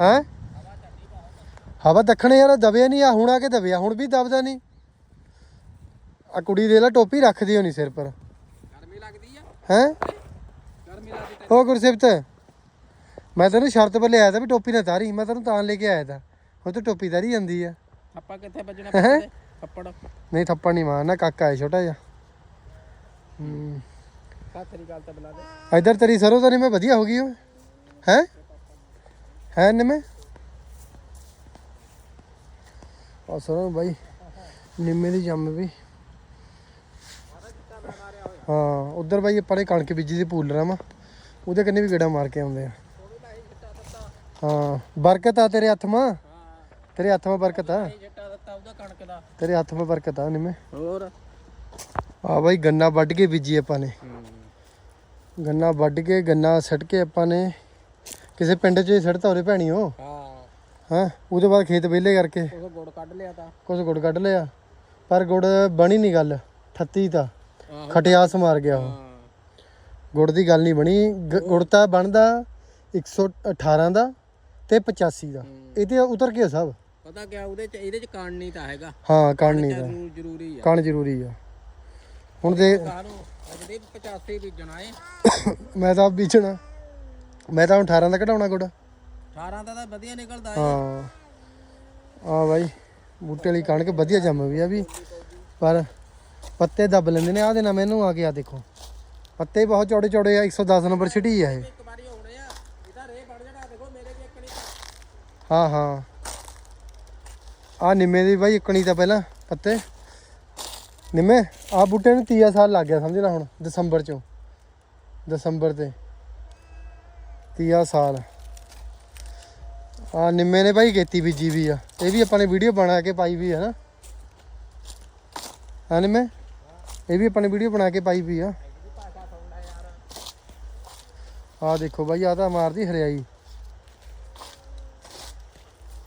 ਹੀ? ਹਵਾ ਹੈ ਦੱਖਣੇ ਯਾਰ ਦਬਿਆ ਨਹੀਂ ਆ ਹੁਣ ਆ ਕੇ ਦਬਿਆ ਹੁਣ ਵੀ ਦਬਦਾ ਨਹੀਂ। ਆ ਕੁੜੀ ਦੇ ਲਾ ਟੋਪੀ ਰੱਖਦੀ ਹੋਣੀ ਸਿਰ ਪਰ। ਗਰਮੀ ਲੱਗਦੀ ਆ। ਹੈ? ਗਰਮੀ ਲੱਗਦੀ ਉਹ ਗੁਰਸਿਫਤ ਮੈਂ ਤੈਨੂੰ ਸ਼ਰਤ ਪਰ ਲਿਆਇਆ ਤਾ ਵੀ ਟੋਪੀ ਨਾ ਤਾਰੀ ਮੈਂ ਤੈਨੂੰ ਤਾਂ ਲੈ ਕੇ ਆਇਆ ਤਾ। ਹੁਣ ਤਾਂ ਟੋਪੀ ਤਾਰੀ ਜਾਂਦੀ ਆ। ਥੱਪਾ ਕਿੱਥੇ ਵੱਜਣਾ ਪੱਤੇ ਥੱਪੜ। ਨਹੀਂ ਥੱਪੜ ਨਹੀਂ ਮਾਰਨਾ ਕਾਕਾ ਹੈ ਛੋਟਾ ਜਿਹਾ। ਹੂੰ। ਸਾਥਰੀ ਗੱਲ ਤਾਂ ਬੁਲਾ ਦੇ। ਇਧਰ ਤੇਰੀ ਸਰੋਂ ਤਾਂ ਨਹੀਂ ਮੈਂ ਵਧੀਆ ਹੋ ਗਈ ਓ ਹੈ? ਹੈ ਨਿੰਮੇ? ਆ ਸਰੋਂ ਬਾਈ ਨਿੰਮੇ ਦੀ ਜੰਮ ਵੀ। ਹਾਂ ਉਧਰ ਬਾਈ ਨੇ ਕਣਕ ਬੀਜੀ ਸੀ ਪੂਲਰਾਂ ਮਾ ਉਹਦੇ ਕੰਨੇ ਵੀ ਗੇੜਾ ਮਾਰ ਕੇ ਆਉਂਦੇ ਆ। ਹਾਂ ਬਰਕਤ ਆ ਤੇਰੇ ਹੱਥ ਮਾ। ਤੇਰੇ ਹੱਥ ਮਾ ਬਰਕਤ ਆ। ਦਾ ਤੇਰੇ ਹੱਥ ਮਾ ਬਰਕਤ ਆ ਨਿੰਮੇ। ਹੋਰ? ਆ ਬਾਈ ਗੰਨਾ ਵੱਢ ਕੇ ਬੀਜੀ ਆਪਾਂ ਨੇ। ਗੰਨਾ ਵੱਢ ਕੇ ਗੰਨਾ ਸੱਟ ਕੇ ਆਪਾਂ ਨੇ ਕਿਸੇ ਪਿੰਡ 'ਚ ਸੜਤਾ ਉਰੇ ਭੈਣੀ ਉਹ। ਹਾਂ। ਹਾਂ? ਉਹਦੇ ਬਾਅਦ ਖੇਤ ਵਿਹਲੇ ਕਰਕੇ। ਉਹ ਗੁੜ ਕੱਢ ਲਿਆ ਤਾਂ। ਕੁਝ ਗੁੜ ਕੱਢ ਲਿਆ। ਪਰ ਗੁੜ ਬਣੀ ਨਹੀਂ ਗੱਲ। ਠੱਤੀ ਤਾਂ। ਆਹੋ। ਖਟਿਆਸ ਮਾਰ ਗਿਆ ਉਹ। ਗੁੜ ਦੀ ਗੱਲ ਨਹੀਂ ਬਣੀ। ਗੁੜ ਤਾਂ ਬਣਦਾ 118 ਦਾ ਤੇ 85 ਦਾ। ਹੂੰ। ਇਹ ਤੇ ਉਤਰ ਗਿਆ ਸਭ। ਪਤਾ ਕਿਆ ਉਹਦੇ ਚ ਇਹਦੇ ਚ ਕਣ ਨਹੀਂ ਤਾਂ ਹੈਗਾ। ਹਾਂ ਕਣ ਨਹੀਂ ਦਾ ਜ਼ਰੂਰ ਆ। ਕਣ ਜ਼ਰੂਰੀ ਆ। ਹੁਣ ਦੇ ਅਜੇ 85 ਬੀਜਣਾ ਏ ਮੈਂ ਤਾਂ ਬੀਜਣਾ। ਮੈਂ ਤਾਂ ਹੁਣ 18 ਦਾ ਕਢਾਉਣਾ ਗੁੜ 18 ਦਾ ਤਾਂ ਵਧੀਆ ਨਿਕਲਦਾ ਏ ਹਾਂ। ਆ ਬਾਈ ਬੂਟੇ ਵਾਲੀ ਕਣਕ ਵਧੀਆ ਜੰਮ ਵੀ ਆ ਵੀ। ਪਰ ਪੱਤੇ ਦੱਬ ਲੈਂਦੇ ਨੇ ਆ ਦੇ ਨਾ ਮੈਨੂੰ ਆ ਕੇ ਆ ਦੇਖੋ। ਪੱਤੇ ਬਹੁਤ ਚੌੜੇ ਚੌੜੇ ਆ 110 ਨੰਬਰ ਛਿਟੀ ਆ ਇਹ। ਇੱਕ ਵਾਰੀ ਹੋਣੇ ਆ ਇਹਦਾ ਰੇ ਜਾਣਾ ਦੇਖੋ ਮੇਰੇ ਹਾਂ ਹਾਂ। ਆ ਨਿੰਮੇ ਦੀ ਬਾਈ ਇੱਕਣੀ ਤਾਂ ਪਹਿਲਾਂ ਪੱਤੇ। ਨਿੰਮੇ ਆ ਬੂਟੇ ਨੂੰ 30 ਸਾਲ ਲੱਗ ਗਿਆ, ਸਮਝ ਲੈ ਹੁਣ, ਦਸੰਬਰ ਚੋਂ। ਦਸੰਬਰ ਤੇ। 30 ਸਾਲ। ਆ ਨਿੰਮੇ ਨੇ ਭਾਈ ਖੇਤੀ ਬੀਜੀ ਵੀ ਆ। ਇਹ ਵੀ ਆਪਾਂ ਨੇ ਵੀਡੀਓ ਬਣਾ ਕੇ ਪਾਈ ਵੀ ਹੈ ਨਾ। ਹਾਂ ਨਿੰਮੇ? ਇਹ ਵੀ ਆਪਾਂ ਨੇ ਵੀਡੀਓ ਬਣਾ ਕੇ ਪਾਈ ਵੀ ਆ। ਆ ਦੇਖੋ ਬਾਈ ਆ ਤਾਂ ਮਾਰਦੀ ਹਰਿਆਈ।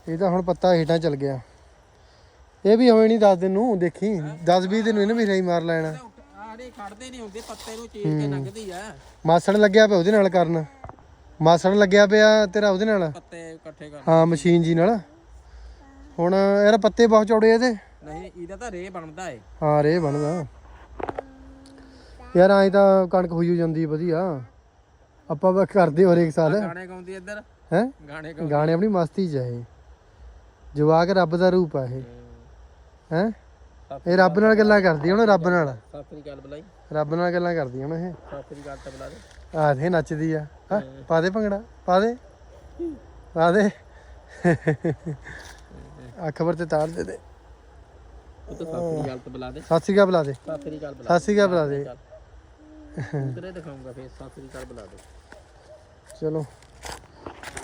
ਇਹ ਤਾਂ ਹੁਣ ਪੱਤਾ ਹੇਠਾਂ ਚੱਲ ਗਿਆ। ਇਹ ਵੀ ਹੋਏ ਨਹੀਂ 10 ਦਿਨ ਨੂੰ ਦੇਖੀ। 10 20 ਦਿਨ ਨੂੰ ਇਹਨੇ ਵੀ ਹਰਿਆਈ ਮਾਰ ਲੈਣਾ। ਆ ਨਹੀਂ ਖੜਦੇ ਨਹੀਂ ਹੁੰਦੇ ਪੱਤੇ ਨੂੰ ਚੀਰ ਕੇ ਲੰਘਦੀ ਆ। ਮਾਸਣ ਲੱਗਿਆ ਪਿਆ ਉਹਦੇ ਨਾਲ ਕਰਨ। ਮਾਸਣ ਲੱਗਿਆ ਪਿਆ ਤੇਰਾ ਉਹਦੇ ਨਾਲ। ਪੱਤੇ ਇਕੱਠੇ ਕਰ ਹਾਂ ਮਸ਼ੀਨ ਜੀ ਨਾਲ। ਹੁਣ ਯਾਰ ਪੱਤੇ ਬਹੁਤ ਚੌੜੇ ਇਹਦੇ। ਨਹੀਂ ਇਹਦਾ ਤਾਂ ਰੇ ਬਣਦਾ ਏ। ਹਾਂ ਰੇ ਬਣਦਾ। ਯਾਰ ਐਂ ਤਾਂ ਕਣਕ ਹੋਈ ਹੋ ਜਾਂਦੀ ਹੈ ਵਧੀਆ। ਆਪਾਂ ਬਸ ਕਰਦੇ ਹੋ ਹਰੇਕ ਸਾਲ। ਗਾਣੇ ਗਾਉਂਦੀ ਇੱਧਰ। ਹੈ? ਗਾਣੇ ਗਾਣੇ ਆਪਣੀ ਮਸਤੀ ਚ ਇਹ। ਜਵਾਕ ਰੱਬ ਦਾ ਰੂਪ ਆ ਇਹ। ਹੈ? ਇਹ ਰੱਬ ਨਾਲ ਗੱਲਾਂ ਕਰਦੀ ਹੁਣ ਰੱਬ ਨਾਲ। ਸਤਿ ਸ੍ਰੀ ਅਕਾਲ ਬੁਲਾਈ। ਰੱਬ ਨਾਲ ਗੱਲਾਂ ਕਰਦੀ ਹੁਣ ਇਹ। ਸਤਿ ਸ੍ਰੀ ਅਕਾਲ ਤਾਂ ਬੁਲਾ ਦੇ। ਨੱਚਦੀ ਆ। ਹਾਂ? ਪਾ ਦੇ ਭੰਗੜਾ ਪਾ ਦੇ। ਪਾ ਦੇ। ਅੱਖ ਪਰ ਤੇ ਤਾਰ ਦੇ ਦੇ। ਉਹ ਤਾਂ ਸਤਿ ਸ੍ਰੀ ਅਕਾਲ ਤਾਂ ਬੁਲਾ ਦੇ। ਸਤਿ ਸ਼੍ਰੀ ਅਕਾਲ ਬੁਲਾ ਦੇ। ਸਤਿ ਸ੍ਰੀ ਅਕਾਲ ਬੁਲਾ ਸਤਿ ਸ਼੍ਰੀ ਅਕਾਲ ਬੁਲਾ ਦੇ। ਉਧਰੇ ਦਿਖਾਉਂਗਾ ਫੇਰ ਸਤਿ ਸ੍ਰੀ ਅਕਾਲ ਬੁਲਾ ਦੇ। ਚਲੋ।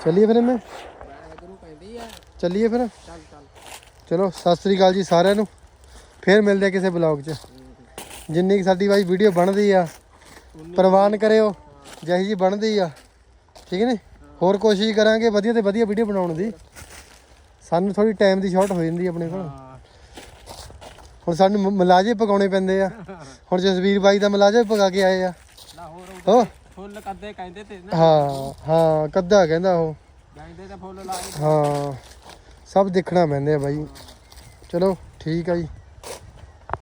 ਚੱਲੀਏ ਫਿਰ ਮੈਂ ਕਹਿੰਦੀ ਆ। ਚੱਲੀਏ ਫਿਰ। ਚੱਲ ਚੱਲ। ਚਲੋ ਸਤਿ ਸ੍ਰੀ ਅਕਾਲ ਜੀ ਸਾਰਿਆਂ ਨੂੰ। ਫੇਰ ਮਿਲਦੇ ਆ ਕਿਸੇ ਬਲੌਗ 'ਚ। ਜਿੰਨੀ ਕੁ ਸਾਡੀ ਬਾਈ ਵੀਡੀਓ ਬਣਦੀ ਆ ਪ੍ਰਵਾਨ ਕਰਿਓ। ਜਿਹੀ ਜੀ ਬਣਦੀ ਆ। ਠੀਕ ਨੇ? ਹੋਰ ਕੋਸ਼ਿਸ਼ ਕਰਾਂਗੇ ਵਧੀਆ ਤੇ ਵਧੀਆ ਵੀਡੀਓ ਬਣਾਉਣ ਦੀ। ਸਾਨੂੰ ਥੋੜੀ ਟਾਈਮ ਦੀ ਸ਼ਾਰਟ ਹੋ ਜਾਂਦੀ ਆਪਣੇ ਕੋਲ। ਹੁਣ ਸਾਨੂੰ ਮ- ਮਲਾਜੇ ਪਕਾਉਣੇ ਪੈਂਦੇ ਆ। ਹੁਣ ਜਸਵੀਰ ਬਾਈ ਦਾ ਮਲਾਜਾ ਪਕਾ ਕੇ ਆਏ ਆ। ਹੋ ਫੁੱਲ ਕੱਦੇ ਕਹਿੰਦੇ ਤੇ ਨਾ। ਹਾਂ ਹਾਂ ਕੱਦਾ ਕਹਿੰਦਾ ਉਹ। ਕਹਿੰਦੇ ਤੇ ਫੁੱਲ ਲਾਏ ਹਾਂ। ਸਭ ਦੇਖਣਾ ਪੈਂਦੇ ਆ ਬਾਈ। ਚਲੋ ਠੀਕ ਆ ਜੀ।